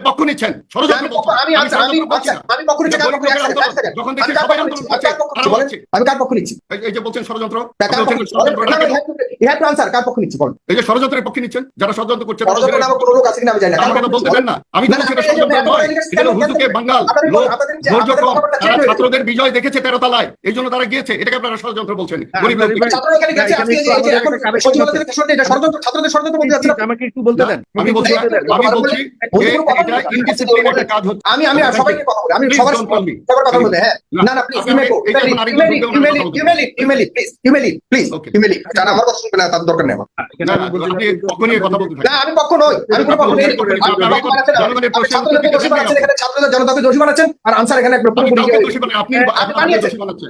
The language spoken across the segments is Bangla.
পক্ষ নিচ্ছেন আমি কার পক্ষ নিচ্ছি? এই- যে বলছেন ষড়যন্ত্র কার পক্ষ নিচ্ছি বলেন যে ষড়যন্ত্রের পক্ষে নিচ্ছেন যারা ষড়যন্ত্র করছে তারা ষড়যন্ত্র নামক কোনো লোক আছে কিনা আমি জানি না। বলতে না। হুজুকে বাঙ্গাল। ছাত্রদের বিজয় দেখেছে তেরো তলায়। এই জন্য তারা গিয়েছে এটাকে আপনারা ষড়যন্ত্র বলছেন হ্যাঁ, গরিব ছাত্রদের ষড়যন্ত্র বলতে আমাকে একটু বলতে দেন। আমি বলছি আমি বলছি যে ইনডিসিপ্লিন একটা কাজ হচ্ছে আমি আমি আর সবাইকে কথা বলি আমি সবার don't call me. সবার কথা বলতে হ্যাঁ না, না না প্লিজ আপনি ইমেল এই যে এখন আরেকজন ঢুকে ওনার ইমেল কথা বলতে ইমেল email please email please Okay. ইমেল আমার কথা শুনবে না তার দরকার নেই না আমি না বলতে আপনি পক্ষ নিয়ে কথা বলতে না আমি পক্ষ নই আমি কোনো পক্ষ নেই আপনি পক্ষ বানাচ্ছেন, জনগণের আপনি প্রশ্নের ছাত্রদেরকে উত্তর দোষী দিতে বানাচ্ছেন চান এখানে ছাত্রদের জনতাকে দোষী বানাচ্ছেন আর আনসার এখানে আপনি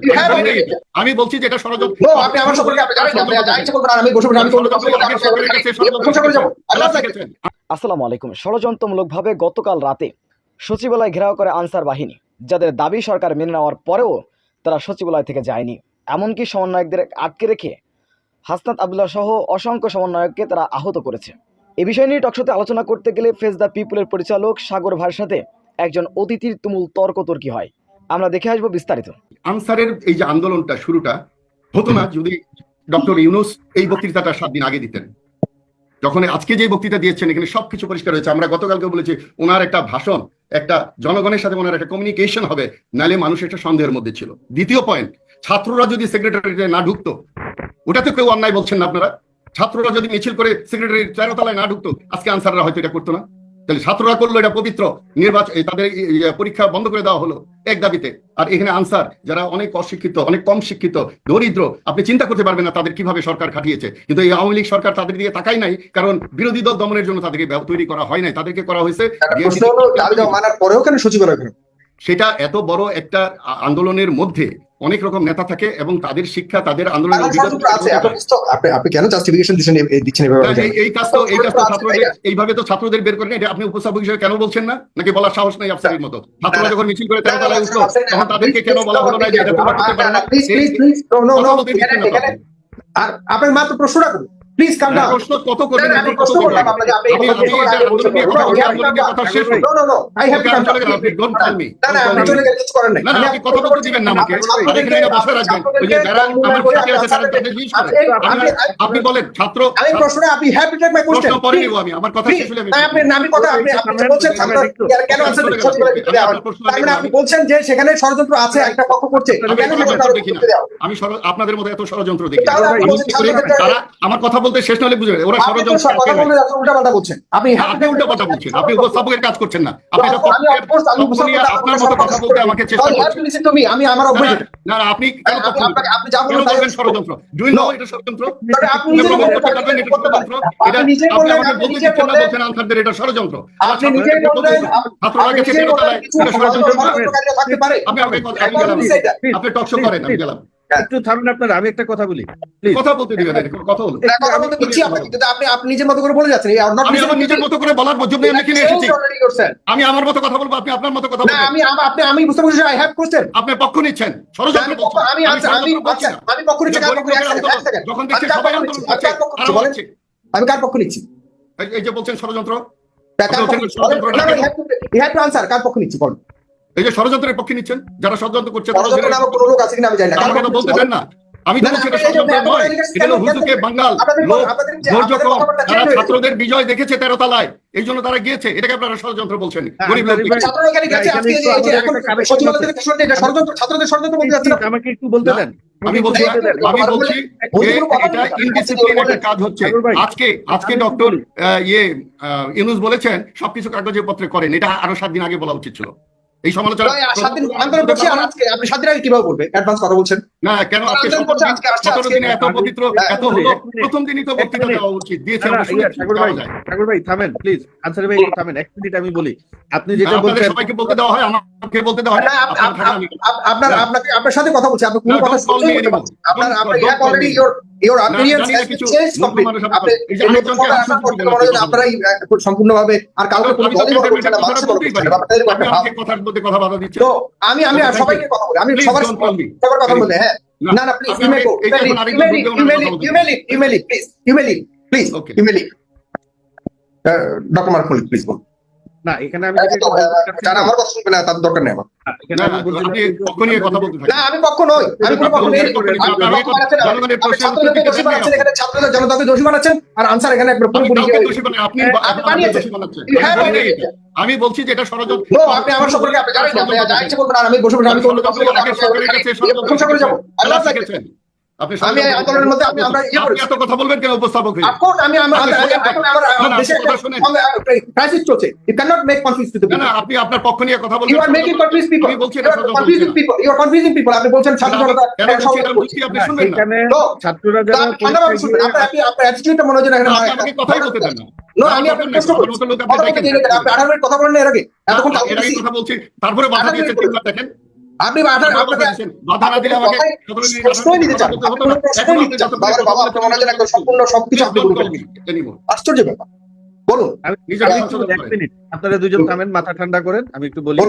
হ্যাঁ, আমি বলছি যে এটা ষড়যন্ত্র আপনি আমার সম্পর্কে আপনি জানেন আমি বসে বসে আমি আসসালামু আলাইকুম। ষড়যন্ত্রমূলকভাবে গতকাল রাতে সচিবালয় ঘেরাও করে আনসার বাহিনী, যাদের দাবি সরকার মেনে নেওয়ার পরেও তারা সচিবালয় থেকে যায়নি। এমনকি সমন্বয়কদের আটকে রেখে হাসনাত আবদুল্লাহ সহ অসংখ্য সমন্বয়ককে তারা আহত করেছে। এ বিষয় নিয়ে টকশোতে আলোচনা করতে গেলে ফেস দ্য পিপুলের পরিচালক সাগর ভাইয়ের সাথে একজন অতিথির তুমুল তর্কতর্কি হয়। আমরা দেখে আসব বিস্তারিত। আনসারের এই যে আন্দোলনটা শুরুটা হতো না যদি ডক্টর ইউনুস এই বক্তৃতাটা সাত দিন আগে দিতেন। যখন আজকে যে বক্তৃতা দিয়েছেন, এখানে সবকিছু পরিষ্কার হয়েছে। আমরা গতকালকে বলেছি, ওনার একটা ভাষণ, একটা জনগণের সাথে ওনার একটা কমিউনিকেশন হবে, নালে মানুষ একটা সন্দেহের মধ্যে ছিল। দ্বিতীয় পয়েন্ট ছাত্ররা যদি সেক্রেটারিতে না ঢুকতো ওটা তো কেউ অন্যায় বলছেন না আপনারা? ছাত্ররা যদি মিছিল করে সেক্রেটারি তেরোতলায় না ঢুকতো, আজকে আনসাররা হয়তো এটা করতো না। তাহলে ছাত্ররা করল এটা পবিত্র নির্বাচন তাদের পরীক্ষা বন্ধ করে দেওয়া হলো এক দাবিতে আর এখানে আনসার যারা অনেক অশিক্ষিত অনেক কম শিক্ষিত দরিদ্র আপনি চিন্তা করতে পারবেন না তাদের কীভাবে সরকার খাটিয়েছে কিন্তু এই আওয়ামী লীগ সরকার তাদের দিয়ে তাকাই নাই কারণ বিরোধী দল দমনের জন্য তাদেরকে তৈরি করা হয় নাই তাদেরকে করা হয়েছে পরেও কেন? সেটা এত বড় একটা আন্দোলনের মধ্যে অনেক রকম নেতা থাকে এবং তাদের শিক্ষা তাদের আন্দোলনের আপনি কেন জাস্টিফিকেশন দিচ্ছেন এই- দিচ্ছেন কাজ তো এই কাজ তো ছাত্রদের এইভাবে তো ছাত্রদের বের করেন এটা আপনি উপস্থাপক হিসেবে কেন বলছেন না? নাকি বলার সাহস নাই আফসারের মতো? ছাত্ররা যখন মিছিল করে তেরো তলায় উঠল তখন তাদেরকে কেন বলা হলো না যে এটা তোমরা করতে পারো না? আর আপনি মাত্র প্রশ্নটা করুন। প্লিজ কাম ডাউন প্রশ্ন কত করবেন আমি আপনি প্রশ্ন করলাম আপনাকে আপনি কথা বলছি আন্দোলন কথা শেষ no no no I have to come আপনি. না না আপনি চলে গেলে কিছু করেন না, না, আপনি কথা বলতে দিবেন না আমাকে। এখানে বসে রাখবেন। ওই যে যারা আমার সাথে আছে তারা তাদের জিজ্ঞেস করেন। আপনি বলেন ছাত্র আমি প্রশ্নে আপনি হ্যাভ টু টেক মাই প্রশ্ন কোশ্চেন পরে নিব আমি আমার কথা শেষ হলে আমি আপনি না, আমি কথা আপনি আপনি বলছেন ছাত্র কেন আনসার? তার মানে আপনি বলছেন যে সেখানে ষড়যন্ত্র আছে একটা পক্ষ করছে। আমি কেন আপনাদের মতো এত ষড়যন্ত্র দেখি তারা আমার কথা বলতে শেষ না হলে বুঝবে ওরা ষড়যন্ত্র কথা বলছেন। আপনি উল্টো বলছেন। আপনি উপস্থাপকের কাজ করছেন না। আপনি আপনার মতো কথা বলতে আমাকে চেষ্টা করছেন। আমি আমার না, না, আপনি আপনি- যা বলবেন ষড়যন্ত্র? ডু নো এটা ষড়যন্ত্র? আপনি নিজে করতে পারবেন এটা ষড়যন্ত্র। এটা নিজে আপনি আমাকে আপনি বলতে নিজে দিচ্ছেন না বলছেন আনসারদের এটা ষড়যন্ত্র। আপনি নিজে এটা বললেন ছাত্ররা আপনি গেছে নিজে এটা ষড়যন্ত্র আপনি আমাকে গেলাম? আপনি টকশো করেন আমি গেলাম। একটু থামুন আপনারা আমি একটা কথা বলি। কথা বলতে দিবেন কথা হলো কথা বলতে দিচ্ছি আপনি আপনি নিজের মতো করে বলে যাচ্ছেন আমি আমার নিজের মতো করে বলার জন্য আমি এসেছি. আমি আমার মতো কথা বলব আপনি আপনার মতো কথা বলবেন। আমি আপনি আমি বুঝতে পারছি আই হ্যাভ কোশ্চেন আপনি পক্ষ নিচ্ছেন। ষড়যন্ত্র আমি আমি আচ্ছা আমি আচ্ছা। আমি পক্ষ নিচ্ছি। যখন দেখছি সবাই আন্দোলন করছে আমি কার পক্ষ নিচ্ছি? এই যে বলছেন ষড়যন্ত্র? কার পক্ষ নিচ্ছি? বলেন। এই যে ষড়যন্ত্রের পক্ষে নিচ্ছেন যারা ষড়যন্ত্র করছে বলতে? না। আমি তো না, না, বলছি এটা আপনি এই যে ষড়যন্ত্র নয় এটা হলো হুজুকে বাঙ্গাল আপনাদের- লোক আপনাদের যে- ধৈর্য কম তারা ছাত্রদের বিজয় দেখেছে তেরো তলায় এই জন্য তারা গিয়েছে। এটাকে আপনারা ষড়যন্ত্র বলছেন হ্যাঁ, গরিব। আমাকে একটু বলতে দেন। আমি বলছি আমি বলছি যে এটা ইনডিসিপ্লিন একটা কাজ হচ্ছে। আজকে আজকে ডক্টর ইয়ে আহ, ইউনুস বলেছেন সবকিছু কাগজে পত্রে করেন। এটা আরও সাত দিন আগে বলা উচিত ছিল। এই সমালোচনা সাত দিন আন্দোলন করছি, আজকে আপনি সাত দিন আগে কীভাবে বলবেন? Advance কথা বলছেন। না কেন আজকে সতেরো দিনে এত পবিত্র হ্যাঁ, এত হলো প্রথম দিনই তো বক্তৃতা। দেওয়া উচিত দিয়েছে ইয়া, শুনেছি, ঠাকুর ভাই ঠাকুর ভাই থামেন প্লিজ আনসার ভাই একটু থামেন এক মিনিট আমি বলি আপনি যেটা আপনাদের বলছেন সবাইকে বলতে দেওয়া হয় আমাকে বলতে দেওয়া হয় না, না আপ- আপনারা আপনাকে আপনার সাথে কথা বলছি আপনি কোনো কথা। আপনার আপনার have call already me. your your না, appearance জানি না has কিছু changed মূর্খ completely. মানুষের আপনি এই যে এই আরেকজনকে কথা আশ্বাস আসার পর দিতে মনে হয় যে পারছেন। আপনারাই আহ, সম্পূর্ণভাবে আর কাউকে কোনো দলই বড় না, বড় বলতেই না। ব্যাপারটা একটা ভাব। কথার মধ্যে কথা বাধা দিচ্ছেন তো আমি আমি আর সবাইকে কথা বলি আমি সবার. সবার কথা বলতে হ্যাঁ না, না please email email email email please email please. Email doctor মার্কফুল প্লিজ বলুন না এখানে আমি হ্যাঁ, যারা আমার কথা শুনবে না তাদের দরকার নেই আমার না, আমি বলছিলাম আপনি যে- পক্ষ নিয়ে কথা বলতে থাকেন না আমি পক্ষ নই আমি কোনো পক্ষ নেই আপনি পক্ষ বানাচ্ছেন না। জনগণের আপনি প্রশ্নের উত্তর ছাত্রদেরকে দিতে দোষী দেন না। বানাচ্ছেন এখানে ছাত্রদের জনতাকে দোষী বানাচ্ছেন আর আনসার এখানে একবার আমি পুরোপুরি হ্যাঁ। হ্যাঁ, বলছি যে এটা ষড়যন্ত্র আপনি আমার সম্পর্কে আপনি জানেন আমি বসে বসে আমি কাছে যাব। আপনি আমি আন্দোলনের মধ্যে আমি আমরা আপনি করেছি। এত কথা বলবেন কেন উপস্থাপক হয়ে? Of আমি আমার আপনি শোনেন না। এখন আমার না, না, দেশে আপনি কথা শোনেন। ক্রাইসিস চলছে। You can not make confuse to the না, না, আপনি আপনার পক্ষ নিয়ে কথা বলবেন you are making confuse people আমি বলছি ইউ এটা আর ষড়যন্ত্র কনফিউজিং হচ্ছে people you are confusing people আপনি বলছেন ছাত্র জনতা কেন বলছি এটা বলছি আপনি শুনবেন না। এখানে ছাত্ররা যারা ফান্ডামেন্টাল শুনুন আপনি আপনার অ্যাটিটিউডটা মনে হয় আপনি কথাই বলতে দেন না। নো আমি আপনাকে প্রশ্ন করছি। আপনি কথা বলেন না এর আগে। এতক্ষণ কথা বলছি। তারপরে বাধা দিয়েছেন দেখেন। আপনি সম্পূর্ণ সবকিছু. আশ্চর্য ব্যাপার। বলুন। মিনিট। আপনারা দুজন থামেন মাথা ঠান্ডা করেন। আমি একটু বলি।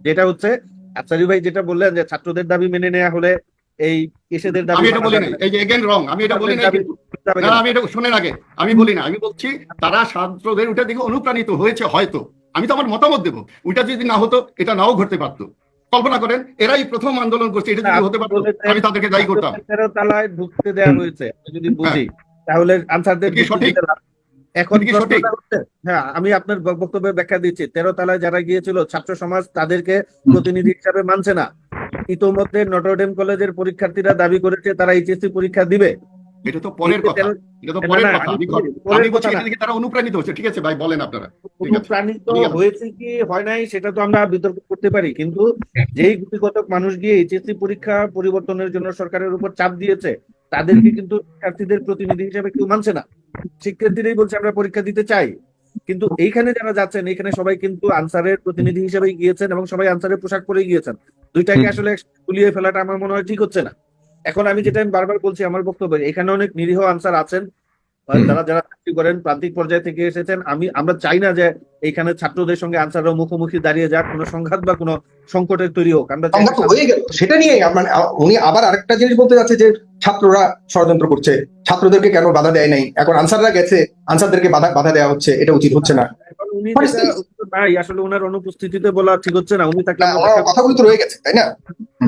যেটা হচ্ছে আফসারি ভাই যেটা বললেন যে ছাত্রদের দাবি মেনে নেওয়া হলে এই এসেদের দাবি আমি এটা বলি না। এই যে এগেন রং আমি এটা বলি না আমি এটা শুনেন আগে আমি বলি না। আমি বলছি তারা ছাত্রদের ওটা দিকে অনুপ্রাণিত হয়েছে হয়তো। আমি তো আমার মতামত দেবো। ওইটা যদি না হতো এটা নাও ঘটতে পারতো। কল্পনা করেন এরাই প্রথম আন্দোলন করছে এটা যদি হতে পারতো আমি তাদেরকে দায়ী করতাম। তালায় ঢুকতে দেওয়া হয়েছে যদি বুঝি তাহলে আনসারদের সঠিক? এখন কি সঠিক? হ্যাঁ আমি আপনার বক্তব্যে ব্যাখ্যা দিচ্ছি তেরো তলায় যারা গিয়েছিল ছাত্র সমাজ তাদেরকে প্রতিনিধি হিসাবে মানছে না। ইতোমধ্যে নটরডেম কলেজের পরীক্ষার্থীরা দাবি করেছে তারা এইচএসসি পরীক্ষা দিবে। এটা তো পরের কথা। এটা তো পরের কথা। আমি বলছি এটা। তারা অনুপ্রাণিত হচ্ছে। ঠিক আছে ভাই বলেন আপনারা। অনুপ্রাণিত হয়েছে কি? হয় নাই সেটা তো আমরা বিতর্ক করতে পারি। কিন্তু যেই মানুষ গিয়ে এইচএসসি পরীক্ষা পরিবর্তনের জন্য সরকারের উপর চাপ দিয়েছে তাদেরকে কিন্তু শিক্ষার্থীদের প্রতিনিধি হিসেবে কেউ মানছে না। শিক্ষার্থীরাই বলছে আমরা পরীক্ষা দিতে চাই। কিন্তু এইখানে যারা যাচ্ছেন এখানে সবাই কিন্তু আনসারের প্রতিনিধি হিসেবে গিয়েছেন এবং সবাই আনসারের পোশাক পরে গিয়েছেন। দুইটাকে আসলে গুলিয়ে ফেলাটা আমার মনে হয় ঠিক হচ্ছে না। এখন আমি যেটা আমি বারবার বলছি আমার বক্তব্য এখানে অনেক নিরীহ আনসার আছেন। যারা যারা চাকরি করেন প্রান্তিক পর্যায়ে থেকে এসেছেন আমি আমরা চাই না যে এইখানে ছাত্রদের সঙ্গে আনসাররা মুখোমুখি দাঁড়িয়ে যাক কোনো সংঘাত বা কোনো সংকটের তৈরি হোক। আমরা হয়ে গেল। সেটা নিয়ে মানে উনি আবার আরেকটা জিনিস বলতে যাচ্ছে যে ছাত্ররা ষড়যন্ত্র করছে। ছাত্রদেরকে কেন বাধা দেয় নাই? এখন আনসাররা গেছে আনসারদেরকে বাধা বাধা দেওয়া হচ্ছে এটা উচিত হচ্ছে না। এখন উনি যেটা নাই আসলে ওনার অনুপস্থিতিতে বলা ঠিক হচ্ছে না। উনি থাকলে কথাগুলো তো রয়ে গেছে তাই না?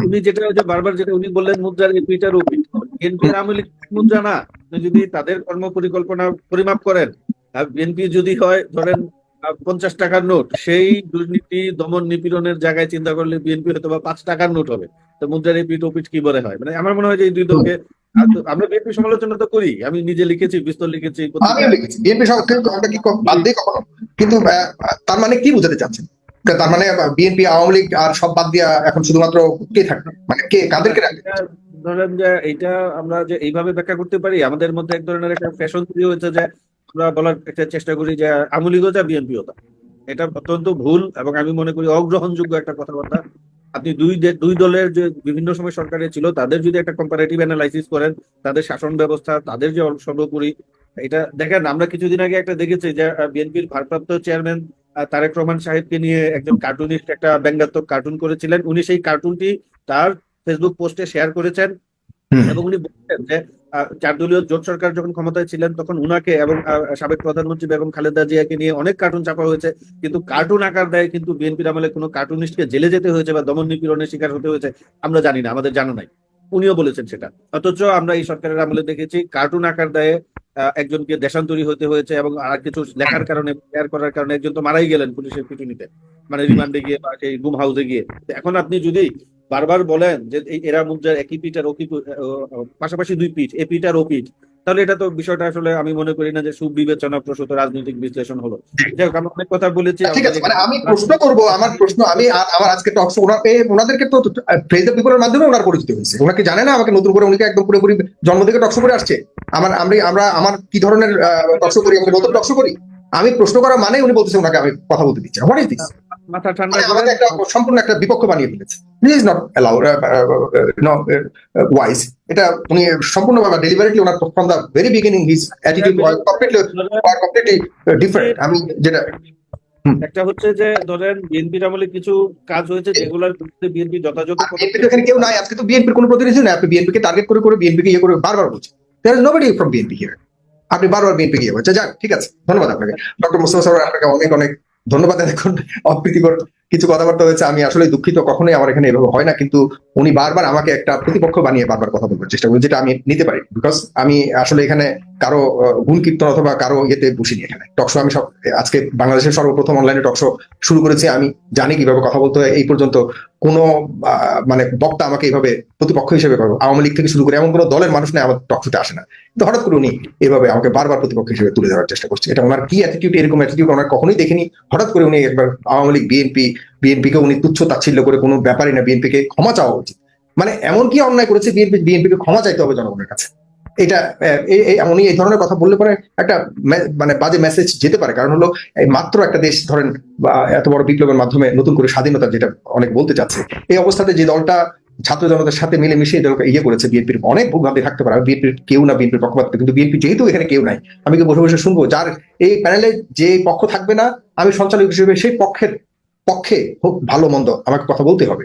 উনি যেটা যে বারবার যেটা উনি বললেন মুদ্রার এপিটার ওপিট বিএনপি আওয়ামী লীগ মুদ্রা না? যদি তাদের কর্ম পরিকল্পনা পরিমাপ করেন বিএনপি যদি হয় ধরেন পঞ্চাশ টাকার নোট সেই দুর্নীতি দমন নিপীড়নের জায়গায় চিন্তা করলে বিএনপি হয়তো বা পাঁচ টাকার নোট হবে। তো মুদ্রার এপিট ওপিট কি বলে হয়? মানে আমার মনে হয় যে এই দুই দলকে আর আমরা বিএনপি সমালোচনা তো করি। আমি নিজে লিখেছি বিস্তর লিখেছি আমিও লিখেছি। বিএনপি কি বাদ দিই কখনো? কিন্তু তার মানে কি বোঝাতে চাচ্ছেন? তার মানে বিএনপি আওয়ামী লীগ আর সব বাদ দিয়া এখন শুধুমাত্র কে থাকবে? মানে কে কাদেরকে রাখবে? ধরেন যে এইটা আমরা যে এইভাবে ব্যাখ্যা করতে পারি আমাদের মধ্যে এক ধরনের একটা ফ্যাশন তৈরি হয়েছে যে আমরা বলার একটা চেষ্টা করি যে আমলিগও যা বিএনপিও তা। এটা অত্যন্ত ভুল এবং আমি মনে করি অগ্রহণযোগ্য একটা কথাবার্তা। আপনি দুই দুই দলের যে বিভিন্ন সময় সরকারে ছিল তাদের যদি একটা কম্পারেটিভ অ্যানালাইসিস করেন তাদের শাসন ব্যবস্থা তাদের যে সর্বোপরি এটা দেখেন আমরা কিছুদিন আগে একটা দেখেছি যে বিএনপির ভারপ্রাপ্ত চেয়ারম্যান তারেক রহমান সাহেবকে নিয়ে একজন কার্টুনিস্ট একটা ব্যঙ্গাত্মক কার্টুন করেছিলেন। উনি সেই কার্টুনটি তার ফেসবুক পোস্টে শেয়ার করেছেন এবং উনি বলছেন যে চার দলীয় জোট সরকার যখন ক্ষমতায় ছিলেন, তখন উনাকে এবং সাবেক প্রধানমন্ত্রী বেগম খালেদা জিয়াকে নিয়ে অনেক কার্টুন চাপা হয়েছে। কিন্তু কার্টুন আকার দেয়, কিন্তু বিএনপির আমলে কোনো কার্টুনিস্টকে জেলে যেতে হয়েছে বা দমন নিপীড়নের শিকার হতে হয়েছে, আমরা জানি না, আমাদের জানা নাই। উনিও বলেছেন সেটা। অথচ আমরা এই সরকারের আমলে দেখেছি কার্টুন আকার দেয় একজনকে দেশান্তরী হতে হয়েছে এবং আর কিছু লেখার কারণে শেয়ার করার কারণে একজন তো মারাই গেলেন পুলিশের পিটুনিতে। মানে রিমান্ডে গিয়ে বা সেই গুম হাউসে গিয়ে। এখন আপনি যদি বারবার বলেন যে এরা মুদ্রার একই পিঠ আর ওকি পাশাপাশি দুই পিঠ এ পিঠ আর ও পিঠ। তাহলে এটা তো বিষয়টা আসলে আমি মনে করি না যে সুবিবেচনা প্রসূত রাজনৈতিক বিশ্লেষণ হলো। যাই হোক আমরা অনেক কথা বলেছি ঠিক আছে মানে আমি প্রশ্ন করব আমার প্রশ্ন আমি আমার আজকে টক শো ওনাকে ওনাদেরকে তো ফ্রেজ দ্য পিপলের মাধ্যমে ওনার পরিচিত হয়েছে। ওনাকে জানে না আমাকে নতুন করে উনিকে একদম পুরোপুরি জন্ম থেকে টক শো করে আসছে? আমার আমি আমরা আমার কি ধরনের টক শো করি আমাকে নতুন টক শো করি? আমি প্রশ্ন করা মানে উনি বলতেছে ওনাকে আমি কথা বলতে দিচ্ছি হোয়াট ইজ দিস মাথা ঠান্ডা মানে করে একটা সম্পূর্ণ একটা বিপক্ষ বানিয়ে ফেলেছে। ইজ নট অ্যালাউ ওয়াইজ এটা উনি সম্পূর্ণভাবে deliberately owner from the very beginning his attitude completely completely different আমি যেটা একটা হচ্ছে যে ধরেন বিএনপির আমলে কিছু কাজ হয়েছে যেগুলোর বিরুদ্ধে বিএনপি যথাযথ বিএনপি এখানে কেউ নাই। আজকে তো বিএনপির কোনো প্রতিনিধি নাই। আপনি বিএনপি কে টার্গেট করে করে বিএনপি কে ইয়ে করে বারবার বলছেন। There is nobody from BNP here আপনি বারবার বিএনপি কে ইয়ে যাক ঠিক আছে। ধন্যবাদ আপনাকে। ডক্টর মুস্তফা সরওয়ার আপনাকে অনেক অনেক ধন্যবাদ, এখন অপ্রীতিকর কিছু কথাবার্তা হয়েছে। আমি আসলে দুঃখিত, কখনোই আমার এখানে এভাবে হয় না, কিন্তু উনি বারবার আমাকে একটা প্রতিপক্ষ বানিয়ে বারবার কথা বলবার চেষ্টা করি যেটা আমি নিতে পারি। বিকজ আমি আসলে এখানে কারও গুণ কীর্তন অথবা কারও ইয়েতে বসিনি এখানে টকশো আমি সব, আজকে বাংলাদেশের সর্বপ্রথম অনলাইনে টকশো শুরু করেছি। আমি জানি কীভাবে কথা বলতে হয়। এই পর্যন্ত কোনো মানে বক্তা আমাকে এইভাবে প্রতিপক্ষ হিসেবে করব আওয়ামী লীগ থেকে শুরু করে এমন কোনো দলের মানুষ নেই আমার টকশোতে আসে না। কিন্তু হঠাৎ করে উনি এভাবে আমাকে বারবার প্রতিপক্ষ হিসেবে তুলে ধরার চেষ্টা করছে। এটা ওনার কি অ্যাটিটিউড এরকম অ্যাটিটিউড ওনার কখনোই দেখিনি। হঠাৎ করে উনি একবার আওয়ামী লীগ বিএনপি বিএনপি কে উনি তুচ্ছ তাচ্ছিল্য করে কোনো ব্যাপারই না বিএনপি কে ক্ষমা চাওয়া উচিত। মানে এমন কি অন্যায় করেছে বিএনপি বিএনপি কে ক্ষমা চাইতে হবে জনগণের কাছে। এটা উনি এই ধরনের কথা বললে পরে একটা মানে বাজে মেসেজ যেতে পারে। কারণ হলো মাত্র একটা দেশ ধরেন এত বড় বিপ্লবের মাধ্যমে নতুন করে স্বাধীনতা যেটা অনেক বলতে চাচ্ছে, এই অবস্থাতে যে দলটা ছাত্র জনতার সাথে মিলে মিশে এই ইয়ে করেছে, বিএনপির অনেক ভূভাবে থাকতে পারে। বিএনপির কেউ না, বিএনপির পক্ষপাত কিন্তু বিএনপি যেহেতু এখানে কেউ নাই, আমি কি বসে বসে শুনব? যার এই প্যানেলে যে পক্ষ থাকবে না, আমি সঞ্চালক হিসেবে সেই পক্ষের পক্ষে হোক, ভালো মন্দ, আমাকে কথা বলতে হবে।